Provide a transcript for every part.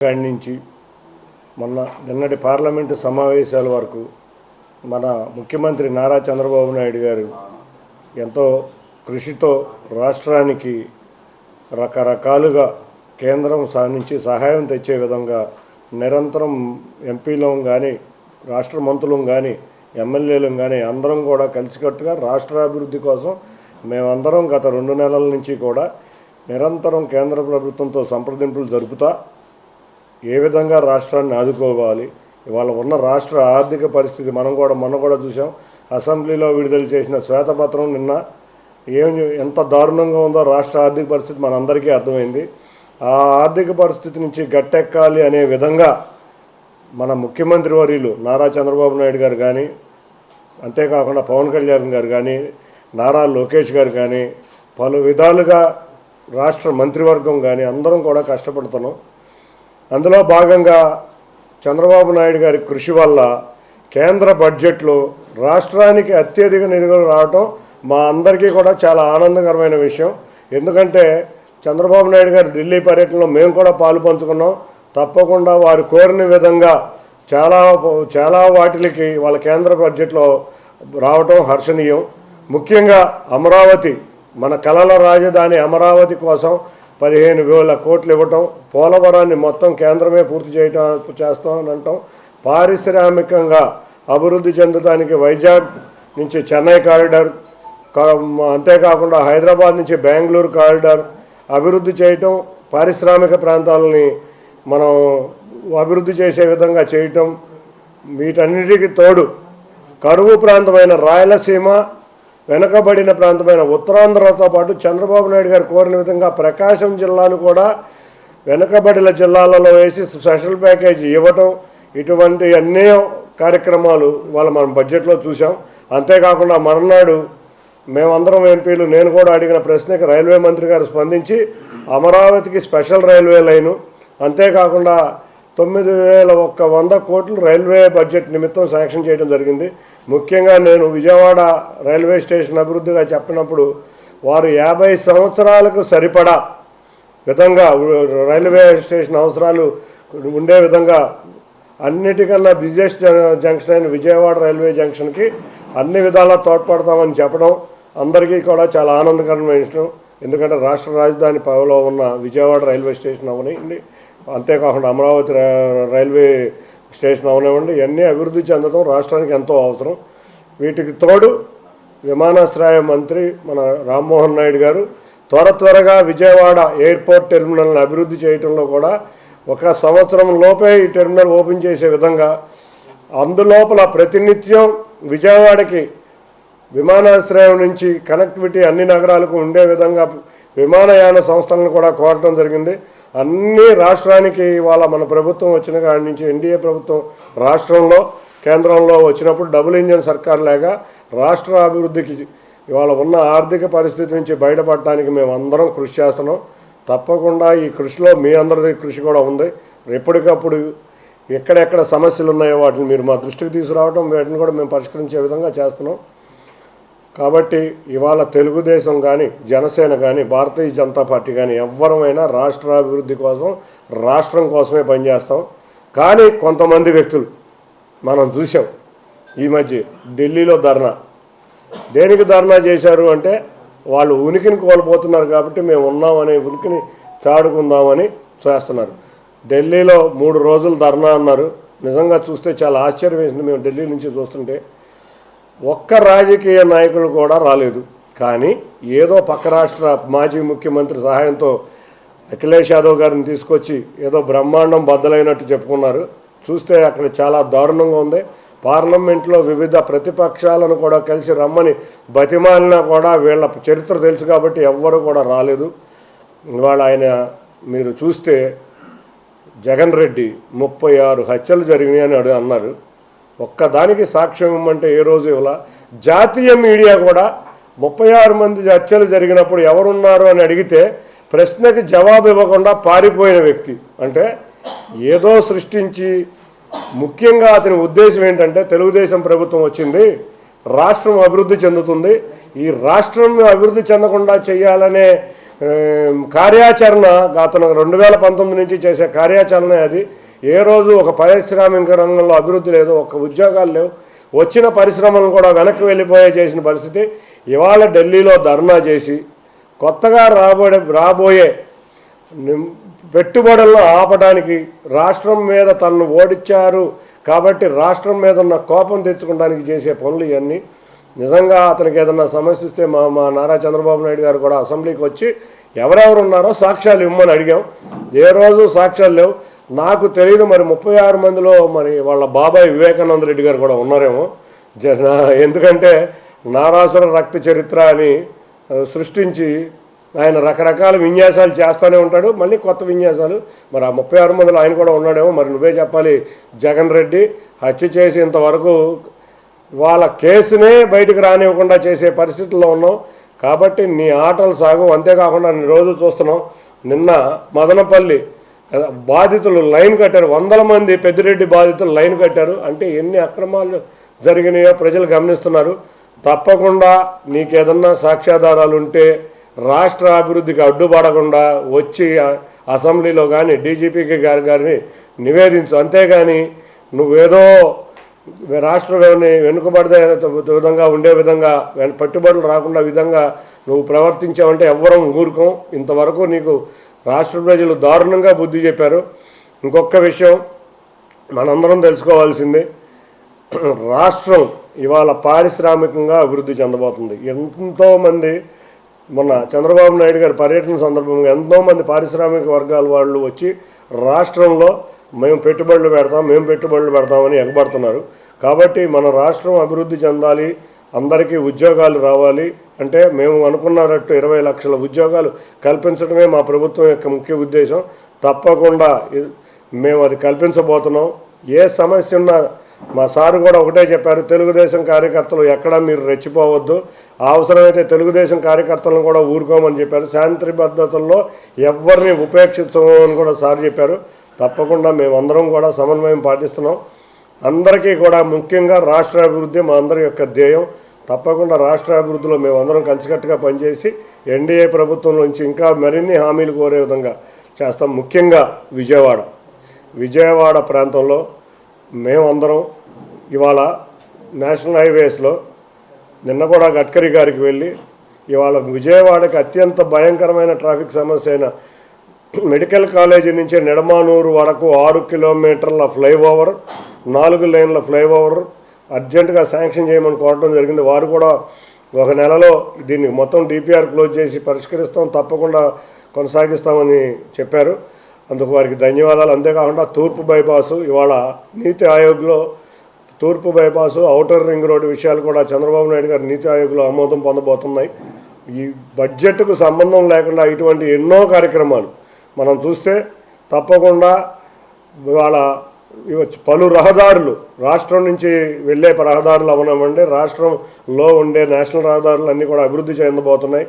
కాడి నుంచి మొన్న నిన్నటి పార్లమెంటు సమావేశాల వరకు మన ముఖ్యమంత్రి నారా చంద్రబాబు నాయుడు గారు ఎంతో కృషితో రాష్ట్రానికి రకరకాలుగా కేంద్రం సా- నుంచి సహాయం తెచ్చే విధంగా నిరంతరం ఎంపీలం కానీ రాష్ట్ర మంత్రులం కానీ ఎమ్మెల్యేలు కానీ అందరం కూడా కలిసికట్టుగా రాష్ట్ర అభివృద్ధి కోసం మేమందరం గత రెండు నెలల నుంచి కూడా నిరంతరం కేంద్ర ప్రభుత్వంతో సంప్రదింపులు జరుపుతా ఏ విధంగా రాష్ట్రాన్ని ఆదుకోవాలి? ఇవాళ ఉన్న రాష్ట్ర ఆర్థిక పరిస్థితి మనం కూడా మొన్న కూడా చూసాం అసెంబ్లీలో విడుదల చేసిన శ్వేతపత్రం నిన్న ఏం ఎంత దారుణంగా ఉందో రాష్ట్ర ఆర్థిక పరిస్థితి మనందరికీ అర్థమైంది. ఆ ఆర్థిక పరిస్థితి నుంచి గట్టెక్కాలి అనే విధంగా మన ముఖ్యమంత్రి వర్యులు నారా చంద్రబాబు నాయుడు గారు కానీ అంతేకాకుండా పవన్ కళ్యాణ్ గారు కానీ నారా లోకేష్ గారు కానీ పలు విధాలుగా రాష్ట్ర మంత్రివర్గం కానీ అందరం కూడా కష్టపడుతున్నాం. అందులో భాగంగా చంద్రబాబు నాయుడు గారి కృషి వల్ల కేంద్ర బడ్జెట్లో రాష్ట్రానికి అత్యధిక నిధులు రావటం మా అందరికీ కూడా చాలా ఆనందకరమైన విషయం. ఎందుకంటే చంద్రబాబు నాయుడు గారు ఢిల్లీ పర్యటనలో మేము కూడా పాలు పంచుకున్నాం. తప్పకుండా వారు కోరిన విధంగా చాలా చాలా వాటికి వాళ్ళ కేంద్ర బడ్జెట్లో రావటం హర్షణీయం. ముఖ్యంగా అమరావతి మన కళల రాజధాని అమరావతి కోసం పదిహేను వేల కోట్లు ఇవ్వటం పోలవరాన్ని మొత్తం కేంద్రమే పూర్తి చేయటం చేస్తామని అంటాం. పారిశ్రామికంగా అభివృద్ధి చెందడానికి వైజాగ్ నుంచి చెన్నై కారిడార్ అంతేకాకుండా హైదరాబాద్ నుంచి బెంగళూరు కారిడార్ అభివృద్ధి చేయటం పారిశ్రామిక ప్రాంతాలని మనం అభివృద్ధి చేసే విధంగా చేయటం వీటన్నిటికీ తోడు కరువు ప్రాంతమైన రాయలసీమ వెనుకబడిన ప్రాంతమైన ఉత్తరాంధ్రతో పాటు చంద్రబాబు నాయుడు గారు కోరిన విధంగా ప్రకాశం జిల్లాను కూడా వెనుకబడిన జిల్లాలలో వేసి స్పెషల్ ప్యాకేజీ ఇవ్వటం ఇటువంటి అన్ని కార్యక్రమాలు వాళ్ళ మనం బడ్జెట్లో చూసాం అంతేకాకుండా మర్నాడు మేమందరం ఎంపీలు నేను కూడా అడిగిన ప్రశ్నకి రైల్వే మంత్రి గారు స్పందించి అమరావతికి స్పెషల్ రైల్వే లైను అంతేకాకుండా తొమ్మిది వేల ఒక్క వంద కోట్లు రైల్వే బడ్జెట్ నిమిత్తం శాంక్షన్ చేయడం జరిగింది. ముఖ్యంగా నేను విజయవాడ రైల్వే స్టేషన్ అభివృద్ధిగా చెప్పినప్పుడు వారు యాభై సంవత్సరాలకు సరిపడా విధంగా రైల్వే స్టేషన్ అవసరాలు ఉండే విధంగా అన్నిటికన్నా బిజియెస్ట్ జంక్షన్ అయిన విజయవాడ రైల్వే జంక్షన్కి అన్ని విధాలా తోడ్పడతామని చెప్పడం అందరికీ కూడా చాలా ఆనందకరమైన విషయం. ఎందుకంటే రాష్ట్ర రాజధాని పదవిలో ఉన్న విజయవాడ రైల్వే స్టేషన్ అవనివ్వండి అంతేకాకుండా అమరావతి రైల్వే స్టేషన్ అవనివ్వండి ఇవన్నీ అభివృద్ధి చెందడం రాష్ట్రానికి ఎంతో అవసరం. వీటికి తోడు విమానాశ్రయ మంత్రి మన రామ్మోహన్ నాయుడు గారు త్వర త్వరగా విజయవాడ ఎయిర్పోర్ట్ టెర్మినల్ని అభివృద్ధి చేయడంలో కూడా ఒక సంవత్సరం లోపే ఈ టెర్మినల్ ఓపెన్ చేసే విధంగా అందులోపల ప్రతినిత్యం విజయవాడకి విమానాశ్రయం నుంచి కనెక్టివిటీ అన్ని నగరాలకు ఉండే విధంగా విమానయాన సంస్థలను కూడా కోరటం జరిగింది. అన్ని రాష్ట్రానికి ఇవాళ మన ప్రభుత్వం వచ్చిన కాడి నుంచి ఎన్డీఏ ప్రభుత్వం రాష్ట్రంలో కేంద్రంలో వచ్చినప్పుడు డబుల్ ఇంజన్ సర్కార్ లేక రాష్ట్ర అభివృద్ధికి ఇవాళ ఉన్న ఆర్థిక పరిస్థితి నుంచి బయటపడటానికి మేము అందరం కృషి చేస్తున్నాం. తప్పకుండా ఈ కృషిలో మీ అందరిది కృషి కూడా ఉంది. ఎప్పటికప్పుడు ఎక్కడెక్కడ సమస్యలు ఉన్నాయో వాటిని మీరు మా దృష్టికి తీసుకురావడం వాటిని కూడా మేము పరిష్కరించే విధంగా చేస్తున్నాం. కాబట్టి ఇవాళ తెలుగుదేశం కానీ జనసేన కానీ భారతీయ జనతా పార్టీ కానీ ఎవ్వరమైనా రాష్ట్ర అభివృద్ధి కోసం రాష్ట్రం కోసమే పనిచేస్తాం కానీ కొంతమంది వ్యక్తులు మనం చూసాం ఈ మధ్య ఢిల్లీలో ధర్నా. దేనికి ధర్నా చేశారు అంటే వాళ్ళు ఉనికిని కోల్పోతున్నారు కాబట్టి మేము ఉన్నామనే ఉనికిని చాడుకుందామని చేస్తున్నారు. ఢిల్లీలో మూడు రోజులు ధర్నా అన్నారు. నిజంగా చూస్తే చాలా ఆశ్చర్యం వేసింది. మేము ఢిల్లీ నుంచి చూస్తుంటే ఒక్క రాజకీయ నాయకులు కూడా రాలేదు. కానీ ఏదో పక్క రాష్ట్ర మాజీ ముఖ్యమంత్రి సహాయంతో అఖిలేష్ యాదవ్ గారిని తీసుకొచ్చి ఏదో బ్రహ్మాండం బద్దలైనట్టు చెప్పుకున్నారు. చూస్తే అక్కడ చాలా దారుణంగా ఉంది. పార్లమెంట్లో వివిధ ప్రతిపక్షాలను కూడా కలిసి రమ్మని బతిమాలినా కూడా వీళ్ళ చరిత్ర తెలుసు కాబట్టి ఎవ్వరు కూడా రాలేదు. ఇవాళ ఆయన మీరు చూస్తే జగన్ రెడ్డి ముప్పై ఆరు హత్యలు జరిగినాయని అడుగు అన్నారు. ఒక్కదానికి సాక్ష్యం ఇమ్మంటే ఏ రోజు ఇవ్వాల? జాతీయ మీడియా కూడా ముప్పై ఆరు మంది హత్యలు జరిగినప్పుడు ఎవరున్నారు అని అడిగితే ప్రశ్నకి జవాబు ఇవ్వకుండా పారిపోయిన వ్యక్తి. అంటే ఏదో సృష్టించి ముఖ్యంగా అతని ఉద్దేశం ఏంటంటే తెలుగుదేశం ప్రభుత్వం వచ్చింది రాష్ట్రం అభివృద్ధి చెందుతుంది. ఈ రాష్ట్రం అభివృద్ధి చెందకుండా చేయాలనే కార్యాచరణ అతను రెండు వేల పంతొమ్మిది నుంచి చేసే కార్యాచరణ అది. ఏ రోజు ఒక పారిశ్రామిక రంగంలో అభివృద్ధి లేదు ఒక ఉద్యోగాలు లేవు. వచ్చిన పరిశ్రమలను కూడా వెనక్కి వెళ్ళిపోయే చేసిన పరిస్థితి. ఇవాళ ఢిల్లీలో ధర్నా చేసి కొత్తగా రాబోయే రాబోయే పెట్టుబడులను ఆపడానికి రాష్ట్రం మీద తనను ఓడించారు కాబట్టి రాష్ట్రం మీద ఉన్న కోపం తెచ్చుకోవడానికి చేసే పనులు ఇవన్నీ. నిజంగా అతనికి ఏదన్నా సమస్య ఇస్తే మా మా నారా చంద్రబాబు నాయుడు గారు కూడా అసెంబ్లీకి వచ్చి ఎవరెవరు ఉన్నారో సాక్ష్యాలు ఇవ్వమని అడిగాం. ఏ రోజు సాక్ష్యాలు లేవు. నాకు తెలియదు మరి ముప్పై ఆరు మందిలో మరి వాళ్ళ బాబాయ్ వివేకానంద రెడ్డి గారు కూడా ఉన్నారేమో. జన ఎందుకంటే నారాసుర రక్త చరిత్ర అని సృష్టించి ఆయన రకరకాల విన్యాసాలు చేస్తూనే ఉంటాడు. మళ్ళీ కొత్త విన్యాసాలు. మరి ఆ ముప్పై ఆరు మందిలో ఆయన కూడా ఉన్నాడేమో. మరి నువ్వే చెప్పాలి జగన్ రెడ్డి హత్య చేసి ఇంతవరకు వాళ్ళ కేసునే బయటకు రానివ్వకుండా చేసే పరిస్థితుల్లో ఉన్నాం. కాబట్టి నీ ఆటలు సాగు. అంతేకాకుండా రోజు చూస్తున్నాం. నిన్న మదనపల్లి బాధితులు లైన్ కట్టారు. వందల మంది పెద్దిరెడ్డి బాధితులు లైన్ కట్టారు. అంటే ఎన్ని అక్రమాలు జరిగినాయో ప్రజలు గమనిస్తున్నారు. తప్పకుండా నీకేదన్నా సాక్ష్యాధారాలు ఉంటే రాష్ట్ర అభివృద్ధికి అడ్డుపడకుండా వచ్చి అసెంబ్లీలో కానీ డీజీపీకి గారి గారిని నివేదించు. అంతేగాని నువ్వేదో రాష్ట్రంలోని వెనుకబడితే విధంగా ఉండే విధంగా పట్టుబడులు పెట్టుబడులు రాకుండా విధంగా నువ్వు ప్రవర్తించావంటే ఎవ్వరం ఊరుకోం. ఇంతవరకు నీకు రాష్ట్ర ప్రజలు దారుణంగా బుద్ధి చెప్పారు. ఇంకొక విషయం మనందరం తెలుసుకోవాల్సింది. రాష్ట్రం ఇవాళ పారిశ్రామికంగా అభివృద్ధి చెందబోతుంది. ఎంతోమంది మొన్న చంద్రబాబు నాయుడు గారి పర్యటన సందర్భంగా ఎంతోమంది పారిశ్రామిక వర్గాల వాళ్ళు వచ్చి రాష్ట్రంలో మేము పెట్టుబడులు పెడతాం మేము పెట్టుబడులు పెడతామని ఎగబడుతున్నారు. కాబట్టి మన రాష్ట్రం అభివృద్ధి చెందాలి అందరికీ ఉద్యోగాలు రావాలి అంటే మేము అనుకున్నట్టు ఇరవై లక్షల ఉద్యోగాలు కల్పించడమే మా ప్రభుత్వం యొక్క ముఖ్య ఉద్దేశం. తప్పకుండా మేము అది కల్పించబోతున్నాం. ఏ సమస్య ఉన్నా మా సారు కూడా ఒకటే చెప్పారు తెలుగుదేశం కార్యకర్తలు ఎక్కడా మీరు రెచ్చిపోవద్దు. అవసరమైతే తెలుగుదేశం కార్యకర్తలను కూడా ఊరుకోమని చెప్పారు. శాంతి భద్రతల్లో ఎవరిని ఉపేక్షించమని కూడా సార్ చెప్పారు. తప్పకుండా మేమందరం కూడా సమన్వయం పాటిస్తున్నాం. అందరికీ కూడా ముఖ్యంగా రాష్ట్ర అభివృద్ధి మా అందరి యొక్క ధ్యేయం. తప్పకుండా రాష్ట్ర అభివృద్ధిలో మేమందరం కలిసికట్టుగా పనిచేసి ఎన్డీఏ ప్రభుత్వం నుంచి ఇంకా మరిన్ని హామీలు కోరే విధంగా చేస్తాం. ముఖ్యంగా విజయవాడ. విజయవాడ ప్రాంతంలో మేమందరం ఇవాళ నేషనల్ హైవేస్లో నిన్న కూడా గడ్కరీ గారికి వెళ్ళి ఇవాళ విజయవాడకి అత్యంత భయంకరమైన ట్రాఫిక్ సమస్య అయిన మెడికల్ కాలేజీ నుంచి నిడమానూరు వరకు ఆరు కిలోమీటర్ల ఫ్లైఓవర్ నాలుగు లైన్ల ఫ్లైఓవర్ అర్జెంటుగా శాంక్షన్ చేయమని కోరడం జరిగింది. వారు కూడా ఒక నెలలో దీన్ని మొత్తం డిపిఆర్ క్లోజ్ చేసి పరిష్కరిస్తాం తప్పకుండా కొనసాగిస్తామని చెప్పారు. అందుకు వారికి ధన్యవాదాలు. అంతేకాకుండా తూర్పు బైపాసు ఇవాళ నీతి ఆయోగ్లో తూర్పు బైపాసు ఔటర్ రింగ్ రోడ్డు విషయాలు కూడా చంద్రబాబు నాయుడు గారు నీతి ఆయోగ్లో ఆమోదం పొందబోతున్నాయి. ఈ బడ్జెట్కు సంబంధం లేకుండా ఇటువంటి ఎన్నో కార్యక్రమాలు మనం చూస్తే తప్పకుండా ఇవాళ పలు రహదారులు రాష్ట్రం నుంచి వెళ్ళే రహదారులు అవనమండి రాష్ట్రంలో ఉండే నేషనల్ రహదారులు అన్నీ కూడా అభివృద్ధి చెందబోతున్నాయి.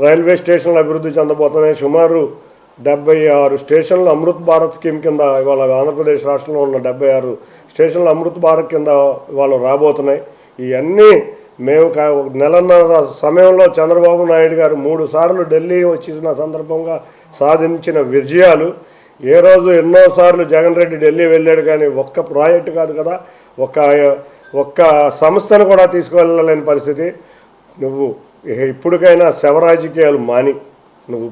రైల్వే స్టేషన్లు అభివృద్ధి చెందబోతున్నాయి. సుమారు డెబ్బై ఆరు స్టేషన్లు అమృత్ భారత్ స్కీమ్ కింద ఇవాళ ఆంధ్రప్రదేశ్ రాష్ట్రంలో ఉన్న డెబ్బై ఆరు స్టేషన్లు అమృత్ భారత్ కింద ఇవాళ రాబోతున్నాయి. ఇవన్నీ మేము కా- నెలన్నర సమయంలో చంద్రబాబు నాయుడు గారు మూడు సార్లు ఢిల్లీ వచ్చిన సందర్భంగా సాధించిన విజయాలు. ఏ రోజు ఎన్నోసార్లు జగన్ రెడ్డి ఢిల్లీ వెళ్ళాడు కానీ ఒక్క ప్రాజెక్టు కాదు కదా. ఒక్క ఒక్క సంస్థను కూడా తీసుకువెళ్ళలేని పరిస్థితి. నువ్వు ఇప్పటికైనా శవరాజకీయాలు మాని. నువ్వు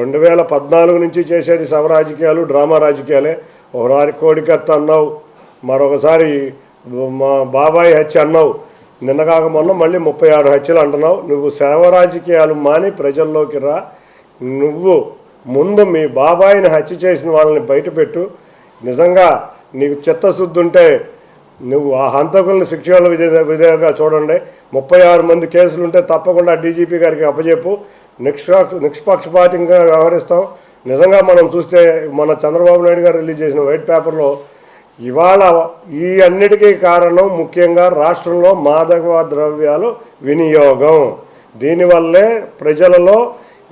రెండు వేల పద్నాలుగు నుంచి చేసేది శవరాజకీయాలు డ్రామా రాజకీయాలే. ఒకసారి కోడికత్త అన్నావు మరొకసారి మా బాబాయ్ హత్య అన్నావు. నిన్న కాక మొన్న మళ్ళీ ముప్పై ఆరు హత్యలు అంటున్నావు. నువ్వు శవ రాజకీయాలు మాని ప్రజల్లోకి రా. నువ్వు ముందు మీ బాబాయిని హత్య చేసిన వాళ్ళని బయటపెట్టు. నిజంగా నీకు చిత్తశుద్ధి ఉంటే నువ్వు ఆ హంతకులను శిక్షణ విధే విధేయంగా చూడండి. ముప్పై ఆరు మంది కేసులు ఉంటే తప్పకుండా డీజీపీ గారికి అప్పచెప్పు నిష్పక్ష నిష్పక్షపాతంగా వ్యవహరిస్తాం. నిజంగా మనం చూస్తే మన చంద్రబాబు నాయుడు గారు రిలీజ్ చేసిన వైట్ పేపర్లో ఇవాళ ఈ అన్నిటికీ కారణం ముఖ్యంగా రాష్ట్రంలో మాదక ద్రవ్యాలు వినియోగం. దీనివల్లే ప్రజలలో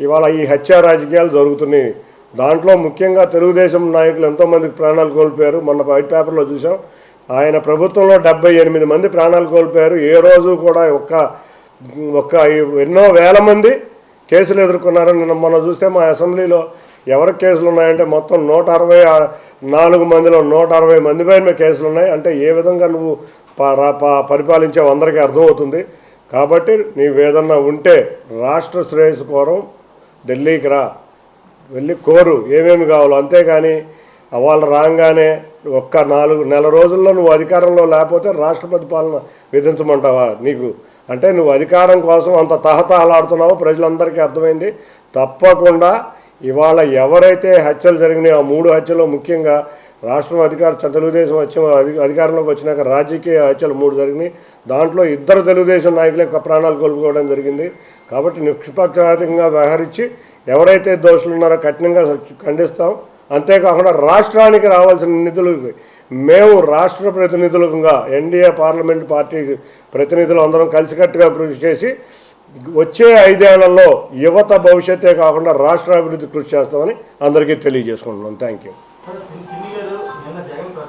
ఇవాళ ఈ హత్యా రాజకీయాలు జరుగుతున్నాయి. దాంట్లో ముఖ్యంగా తెలుగుదేశం నాయకులు ఎంతోమందికి ప్రాణాలు కోల్పోయారు. మొన్న వైట్ పేపర్లో చూసాం ఆయన ప్రభుత్వంలో డెబ్బై ఎనిమిది మంది ప్రాణాలు కోల్పోయారు. ఏ రోజు కూడా ఒక్క ఒక్క ఎన్నో వేల మంది కేసులు ఎదుర్కొన్నారు నిన్న మొన్న చూస్తే మా అసెంబ్లీలో ఎవరికి కేసులు ఉన్నాయంటే మొత్తం నూట అరవై నాలుగు మందిలో నూట అరవై మంది పైన కేసులు ఉన్నాయి. అంటే ఏ విధంగా నువ్వు ప- ప- పరిపాలించావు అందరికీ అర్థమవుతుంది. కాబట్టి నీవేదన్నా ఉంటే రాష్ట్ర శ్రేయస్సు కోరం ఢిల్లీకి రా. వెళ్ళి కోరు ఏమేమి కావాలో. అంతేగాని వాళ్ళు రాగానే ఒక్క నాలుగు నెల రోజుల్లో నువ్వు అధికారంలో లేకపోతే రాష్ట్రపతి పాలన విధించమంటావా నీకు? అంటే నువ్వు అధికారం కోసం అంత తహతహలాడుతున్నావో ప్రజలందరికీ అర్థమైంది. తప్పకుండా ఇవాళ ఎవరైతే హత్యలు జరిగినాయో ఆ మూడు హత్యలు ముఖ్యంగా రాష్ట్రం అధికార తెలుగుదేశం వచ్చిన అధికారంలోకి వచ్చినాక రాజకీయ హత్యలు మూడు జరిగినాయి. దాంట్లో ఇద్దరు తెలుగుదేశం నాయకులే ప్రాణాలు కోల్పోవడం జరిగింది. కాబట్టి నిష్పక్షపాతంగా వ్యవహరించి ఎవరైతే దోషులు ఉన్నారో కఠినంగా ఖండిస్తాం. అంతేకాకుండా రాష్ట్రానికి రావాల్సిన నిధులు మేము రాష్ట్ర ప్రతినిధులుగా ఎన్డీఏ పార్లమెంట్ పార్టీ ప్రతినిధులు అందరం కలిసికట్టుగా కృషి చేసి వచ్చే ఐదేళ్ళలో యువత భవిష్యత్తే కాకుండా రాష్ట్ర అభివృద్ధి కృషి చేస్తామని అందరికీ తెలియజేసుకుంటున్నాం. Thank you.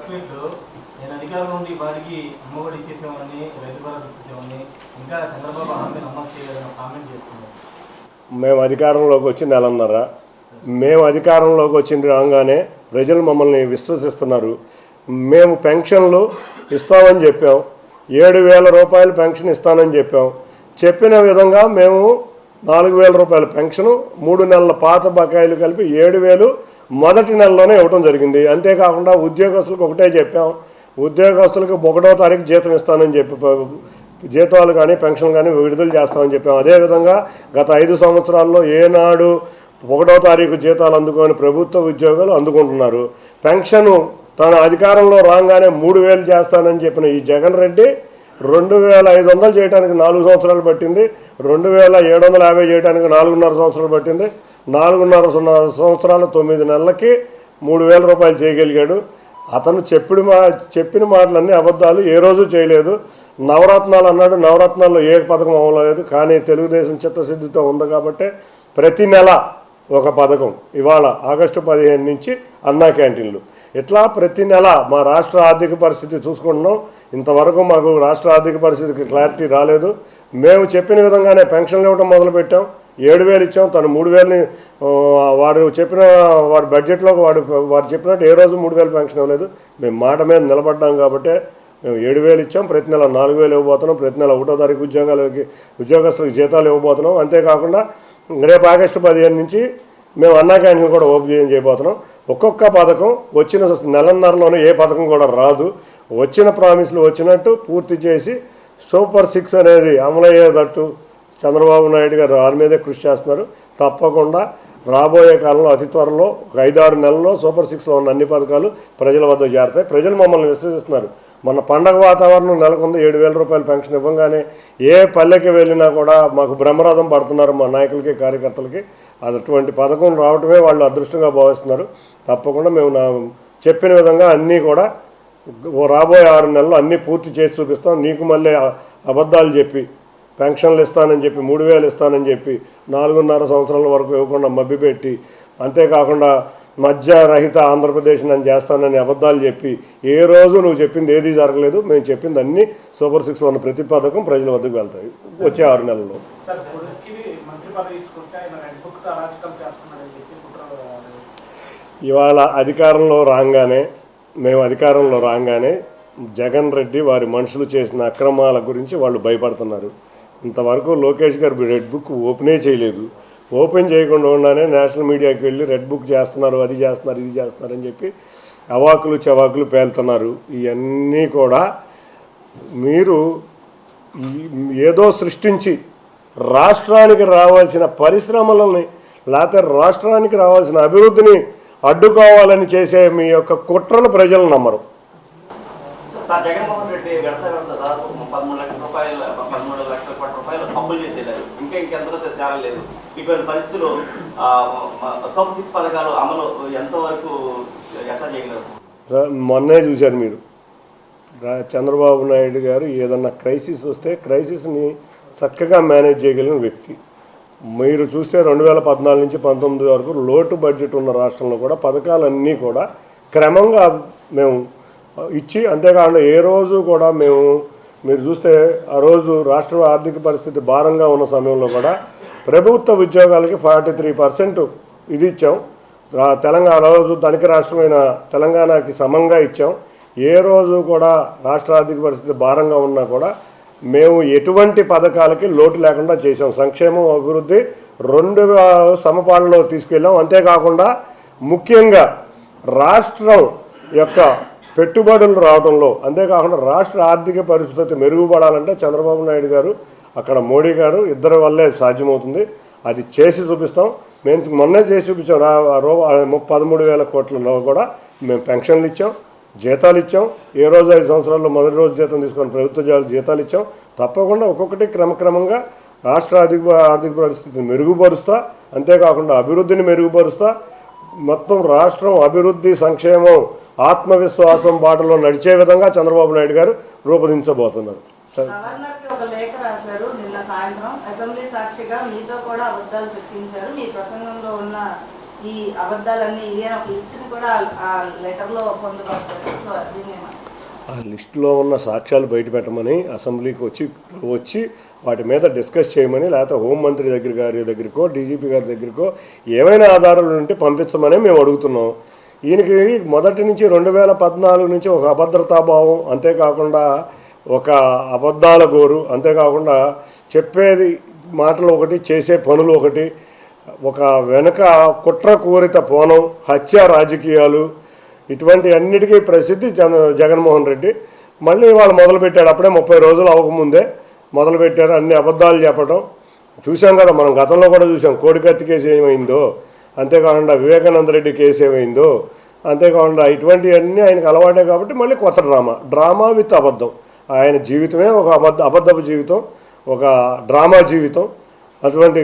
సార్, నేను అధికారంలో ఉండి వారికి అమ్మఒడి ఇచ్చేసేవాడిని రైతు భరోసా ఇచ్చేసేవాడిని. ఇంకా చంద్రబాబు హామీని అమలు చేయలేదని కామెంట్ చేస్తున్నాను మేము అధికారంలోకి వచ్చి నెలన్నర. మేము అధికారంలోకి వచ్చిన రాగానే ప్రజలు మమ్మల్ని విశ్వసిస్తున్నారు. మేము పెన్షన్లు ఇస్తామని చెప్పాం. ఏడు వేల రూపాయలు పెన్షన్ ఇస్తానని చెప్పాం. చెప్పిన విధంగా మేము నాలుగు వేల రూపాయల పెన్షను మూడు నెలల పాత బకాయిలు కలిపి ఏడు వేలు మొదటి నెలలోనే ఇవ్వడం జరిగింది. అంతేకాకుండా ఉద్యోగస్తులకు ఒకటే చెప్పాం. ఉద్యోగస్తులకు ఒకటో తారీఖు జీతం ఇస్తానని చెప్పి జీతాలు కానీ పెన్షన్ కానీ విడుదల చేస్తామని చెప్పాం. అదేవిధంగా గత ఐదు సంవత్సరాల్లో ఏనాడు ఒకటో తారీఖు జీతాలు అందుకొని ప్రభుత్వ ఉద్యోగాలు అందుకుంటున్నారు. పెన్షను తన అధికారంలో రాగానే మూడు వేలు చేస్తానని చెప్పిన ఈ జగన్ రెడ్డి రెండు వేల ఐదు వందలు చేయడానికి నాలుగు సంవత్సరాలు పట్టింది. రెండు వేల ఏడు వందల యాభై చేయడానికి నాలుగున్నర సంవత్సరాలు పట్టింది. నాలుగున్నర సున్న- సంవత్సరాల తొమ్మిది నెలలకి మూడు వేల రూపాయలు చేయగలిగాడు. అతను చెప్పిన మా చెప్పిన మాటలన్నీ అబద్ధాలు ఏ రోజు చేయలేదు. నవరత్నాలు అన్నాడు. నవరత్నాల్లో ఏ పథకం అవ్వలేదు కానీ తెలుగుదేశం చిత్తశుద్ధితో ఉంది కాబట్టి ప్రతి నెల ఒక పథకం. ఇవాళ ఆగస్టు పదిహేను నుంచి అన్నా క్యాంటీన్లు. ఇట్లా ప్రతి నెల మా రాష్ట్ర ఆర్థిక పరిస్థితి చూసుకుంటున్నాం. ఇంతవరకు మాకు రాష్ట్ర ఆర్థిక పరిస్థితికి క్లారిటీ రాలేదు. మేము చెప్పిన విధంగానే పెన్షన్లు ఇవ్వడం మొదలుపెట్టాం. ఏడు వేలు ఇచ్చాం తను మూడు వేలని వారు చెప్పిన వారి బడ్జెట్లో వాడు వారు చెప్పినట్టు ఏ రోజు మూడు వేలు పెన్షన్ ఇవ్వలేదు. మేము మాట మీద నిలబడ్డాం కాబట్టి మేము ఏడు వేలు ఇచ్చాం ప్రతి నెల నాలుగు వేలు ఇవ్వబోతున్నాం ప్రతి నెల ఒకటో తారీఖు ఉద్యోగాలకి ఉద్యోగస్తులకు జీతాలు ఇవ్వబోతున్నాం. అంతేకాకుండా రేపు ఆగస్టు పదిహేను నుంచి మేము అన్నా క్యాంటీన్ కూడా ఓపెన్ చేయబోతున్నాం. ఒక్కొక్క పథకం వచ్చిన నెలన్నరలోనే ఏ పథకం కూడా రాదు. వచ్చిన ప్రామిస్లు వచ్చినట్టు పూర్తి చేసి సూపర్ సిక్స్ అనేది అమలయ్యేటట్టు చంద్రబాబు నాయుడు గారు వారి మీదే కృషి చేస్తున్నారు. తప్పకుండా రాబోయే కాలంలో అతి త్వరలో ఒక ఐదారు నెలల్లో సూపర్ సిక్స్లో ఉన్న అన్ని పథకాలు ప్రజల వద్ద చేరతాయి. ప్రజలు మమ్మల్ని విశ్వసిస్తున్నారు. మన పండగ వాతావరణం నెలకొంది ఏడు వేల రూపాయలు పెన్షన్ ఇవ్వగానే ఏ పల్లెకి వెళ్ళినా కూడా మాకు బ్రహ్మరథం పడుతున్నారు మా నాయకులకి కార్యకర్తలకి. అటువంటి పథకం రావటమే వాళ్ళు అదృష్టంగా భావిస్తున్నారు. తప్పకుండా మేము నా చెప్పిన విధంగా అన్నీ కూడా ఓ రాబోయే ఆరు నెలలు అన్నీ పూర్తి చేసి చూపిస్తాం. నీకు మళ్ళీ అబద్ధాలు చెప్పి పెన్షన్లు ఇస్తానని చెప్పి మూడు వేలు ఇస్తానని చెప్పి నాలుగున్నర సంవత్సరాల వరకు ఇవ్వకుండా మభ్యపెట్టి అంతేకాకుండా మధ్య రహిత ఆంధ్రప్రదేశ్ నేను చేస్తానని అబద్ధాలు చెప్పి ఏ రోజు నువ్వు చెప్పింది ఏది జరగలేదు మేము చెప్పింది అన్ని సూపర్ సిక్స్ ఉన్న ప్రతి పథకం ప్రజల వద్దకు వెళ్తాయి వచ్చే ఆరు నెలల్లో. ఇవాళ అధికారంలో రాగానే మేము అధికారంలో రాగానే జగన్ రెడ్డి వారి మనుషులు చేసిన అక్రమాల గురించి వాళ్ళు భయపడుతున్నారు. ఇంతవరకు లోకేష్ గారు రెడ్ బుక్ ఓపెనే చేయలేదు. ఓపెన్ చేయకుండా ఉండగానే నేషనల్ మీడియాకి వెళ్ళి రెడ్ బుక్ చేస్తున్నారు అది చేస్తున్నారు ఇది చేస్తున్నారు అని చెప్పి అవాకులు చవాకులు పేలుతున్నారు. ఇవన్నీ కూడా మీరు ఏదో సృష్టించి రాష్ట్రానికి రావాల్సిన పరిశ్రమలని లేకపోతే రాష్ట్రానికి రావాల్సిన అభివృద్ధిని అడ్డుకోవాలని చేసే మీ యొక్క కుట్రలు ప్రజలు నమ్మరు సార్ జగన్మోహన్ రెడ్డి విడత విడత దాదాపు పదమూడు లక్షల రూపాయలు పదమూడు లక్షల కోట్ల రూపాయలు అప్పులు చేసేదారు ఇంకా ఇంకెంతలో ఇటువంటి పరిస్థితులు సూపర్ సిక్స్ పథకాలు అమలు ఎంతవరకు ఎట్లా చేయగలరు? మొన్నే చూశారు మీరు. చంద్రబాబు నాయుడు గారు ఏదన్నా క్రైసిస్ వస్తే క్రైసిస్ని చక్కగా మేనేజ్ చేయగలిగిన వ్యక్తి. మీరు చూస్తే రెండు వేల పద్నాలుగు నుంచి పంతొమ్మిది వరకు లోటు బడ్జెట్ ఉన్న రాష్ట్రంలో కూడా పథకాలన్నీ కూడా క్రమంగా మేము ఇచ్చి అంతేకాకుండా ఏ రోజు కూడా మేము మీరు చూస్తే ఆ రోజు రాష్ట్ర ఆర్థిక పరిస్థితి భారంగా ఉన్న సమయంలో కూడా ప్రభుత్వ ఉద్యోగాలకి ఫార్టీ త్రీ పర్సెంట్ ఇది ఇచ్చాం. తెలంగాణ రోజు ధనిక రాష్ట్రమైన తెలంగాణకి సమంగా ఇచ్చాం. ఏ రోజు కూడా రాష్ట్ర ఆర్థిక పరిస్థితి భారంగా ఉన్నా కూడా మేము ఎటువంటి పథకాలకి లోటు లేకుండా చేసాం సంక్షేమం అభివృద్ధి రెండు సమపాలలో తీసుకెళ్ళాం. అంతేకాకుండా ముఖ్యంగా రాష్ట్రం యొక్క పెట్టుబడులు రావడంలో అంతేకాకుండా రాష్ట్ర ఆర్థిక పరిస్థితి మెరుగుపడాలంటే చంద్రబాబు నాయుడు గారు అక్కడ మోడీ గారు ఇద్దరి వల్లే సాధ్యమవుతుంది. అది చేసి చూపిస్తాం. మేము మొన్నే చేసి చూపించాం. రో పదమూడు వేల కోట్లలో కూడా మేము పెన్షన్లు ఇచ్చాం జీతాలు ఇచ్చాం. ఏ రోజు ఐదు సంవత్సరాల్లో మొదటి రోజు జీతం తీసుకొని ప్రభుత్వ జా- జీతాలు ఇచ్చాం. తప్పకుండా ఒక్కొక్కటి క్రమక్రమంగా రాష్ట్ర ఆర్థిక ఆర్థిక పరిస్థితిని మెరుగుపరుస్తా. అంతేకాకుండా అభివృద్ధిని మెరుగుపరుస్తా. మొత్తం రాష్ట్రం అభివృద్ధి సంక్షేమం ఆత్మవిశ్వాసం బాటలో నడిచే విధంగా చంద్రబాబు నాయుడు గారు రూపొందించబోతున్నారు. ఒక లేఖ రాశారు నిన్న సాయంత్రం. అసెంబ్లీ సాక్షిగా మీతో కూడా అబద్ధాలు చెప్పించారు. మీ ప్రసంగంలో ఉన్న ఈ అబద్ధాలన్నీ ఇదే ఒక కూడా ఆ పొందుపరిచారు. సో దీన్ని? ఆ లిస్టులో ఉన్న సాక్ష్యాలు బయట పెట్టమని అసెంబ్లీకి వచ్చి వచ్చి వాటి మీద డిస్కస్ చేయమని లేకపోతే హోంమంత్రి దగ్గర గారి దగ్గరకో డీజీపీ గారి దగ్గరకో ఏమైనా ఆధారాలు ఉంటే పంపించమని మేము అడుగుతున్నాం. ఈయనకి మొదటి నుంచి రెండు వేల పద్నాలుగు నుంచి ఒక అభద్రతాభావం అంతేకాకుండా ఒక అబద్ధాల గోరు. అంతేకాకుండా చెప్పేది మాటలు ఒకటి చేసే పనులు ఒకటి ఒక వెనుక కుట్ర కూరిత పోనం హత్య రాజకీయాలు ఇటువంటి అన్నిటికీ ప్రసిద్ధి జన జగన్మోహన్ రెడ్డి. మళ్ళీ వాళ్ళు మొదలుపెట్టాడు. అప్పుడే ముప్పై రోజులు అవ్వకముందే మొదలుపెట్టారు అన్ని అబద్ధాలు చెప్పడం చూసాం కదా మనం గతంలో కూడా చూసాం కోడికత్తి కేసు ఏమైందో అంతేకాకుండా వివేకానంద రెడ్డి కేసు ఏమైందో అంతేకాకుండా ఇటువంటివన్నీ ఆయనకు అలవాటే కాబట్టి మళ్ళీ కొత్త డ్రామా. డ్రామా విత్ అబద్ధం. ఆయన జీవితమే ఒక అబద్ధ అబద్ధపు జీవితం ఒక డ్రామా జీవితం. అటువంటి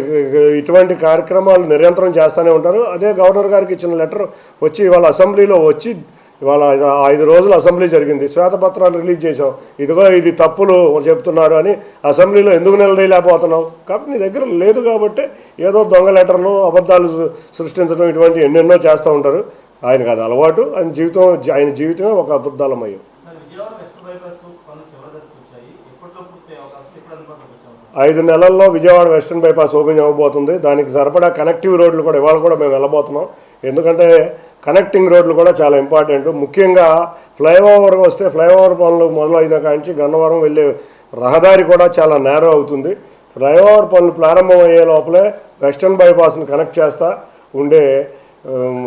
ఇటువంటి కార్యక్రమాలు నిరంతరం చేస్తూనే ఉంటారు. అదే గవర్నర్ గారికి ఇచ్చిన లెటర్ వచ్చి ఇవాళ అసెంబ్లీలో వచ్చి ఇవాళ ఐదు- ఐదు రోజులు అసెంబ్లీ జరిగింది. శ్వేతపత్రాలు రిలీజ్ చేసాం ఇదిగో ఇది తప్పులు చెప్తున్నారు అని అసెంబ్లీలో ఎందుకు నిలదీయలేకపోతున్నావు? కాబట్టి నీ దగ్గర లేదు కాబట్టి ఏదో దొంగ లెటర్లు అబద్ధాలు సృష్టించడం ఇటువంటి ఎన్నెన్నో చేస్తూ ఉంటారు. ఆయనకు అది అలవాటు. ఆయన జీవితం ఆయన జీవితమే ఒక అబద్ధాలమయ్యం ఐదు నెలల్లో విజయవాడ వెస్ట్రన్ బైపాస్ ఓపెన్ అవ్వబోతుంది దానికి సరిపడా కనెక్టివ్ రోడ్లు కూడా ఇవాళ కూడా మేము వెళ్ళబోతున్నాం. ఎందుకంటే కనెక్టింగ్ రోడ్లు కూడా చాలా ఇంపార్టెంట్. ముఖ్యంగా ఫ్లైఓవర్ వస్తే ఫ్లైఓవర్ పనులు మొదలైన కాంచి గన్నవరం వెళ్ళే రహదారి కూడా చాలా నేరో అవుతుంది. ఫ్లైఓవర్ పనులు ప్రారంభమయ్యే లోపలే వెస్ట్రన్ బైపాస్ని కనెక్ట్ చేస్తా ఉండే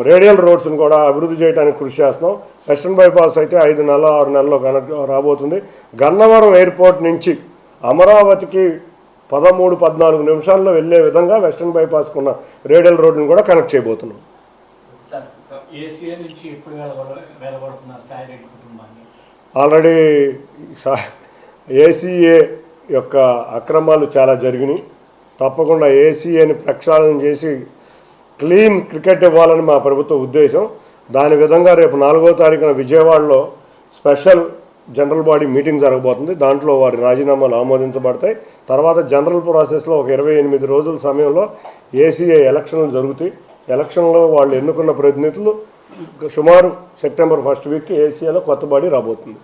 రేడియల్ రోడ్స్ని కూడా అభివృద్ధి చేయడానికి కృషి చేస్తున్నాం. వెస్ట్రన్ బైపాస్ అయితే ఐదు నెలల ఆరు నెలల్లో కనెక్ట్ రాబోతుంది. గన్నవరం ఎయిర్పోర్ట్ నుంచి అమరావతికి పదమూడు పద్నాలుగు నిమిషాల్లో వెళ్ళే విధంగా వెస్ట్రన్ బైపాస్కి ఉన్న రేడియల్ రోడ్లను కూడా కనెక్ట్ చేయబోతున్నాం. ఆల్రెడీ ఏసీఏ యొక్క అక్రమాలు చాలా జరిగినాయి. తప్పకుండా ఏసీఏని ప్రక్షాళన చేసి క్లీన్ క్రికెట్ ఇవ్వాలని మా ప్రభుత్వ ఉద్దేశం. దాని విధంగా రేపు నాలుగో తారీఖున విజయవాడలో స్పెషల్ జనరల్ బాడీ మీటింగ్ జరగబోతుంది. దాంట్లో వారి రాజీనామాలు ఆమోదించబడతాయి. తర్వాత జనరల్ ప్రాసెస్లో ఒక ఇరవై ఎనిమిది రోజుల సమయంలో ఏసీఏ ఎలక్షన్లు జరుగుతాయి. ఎలక్షన్లో వాళ్ళు ఎన్నుకున్న ప్రతినిధులు సుమారు సెప్టెంబర్ ఫస్ట్ వీక్కి ఏసీఏలో కొత్త బాడీ రాబోతుంది.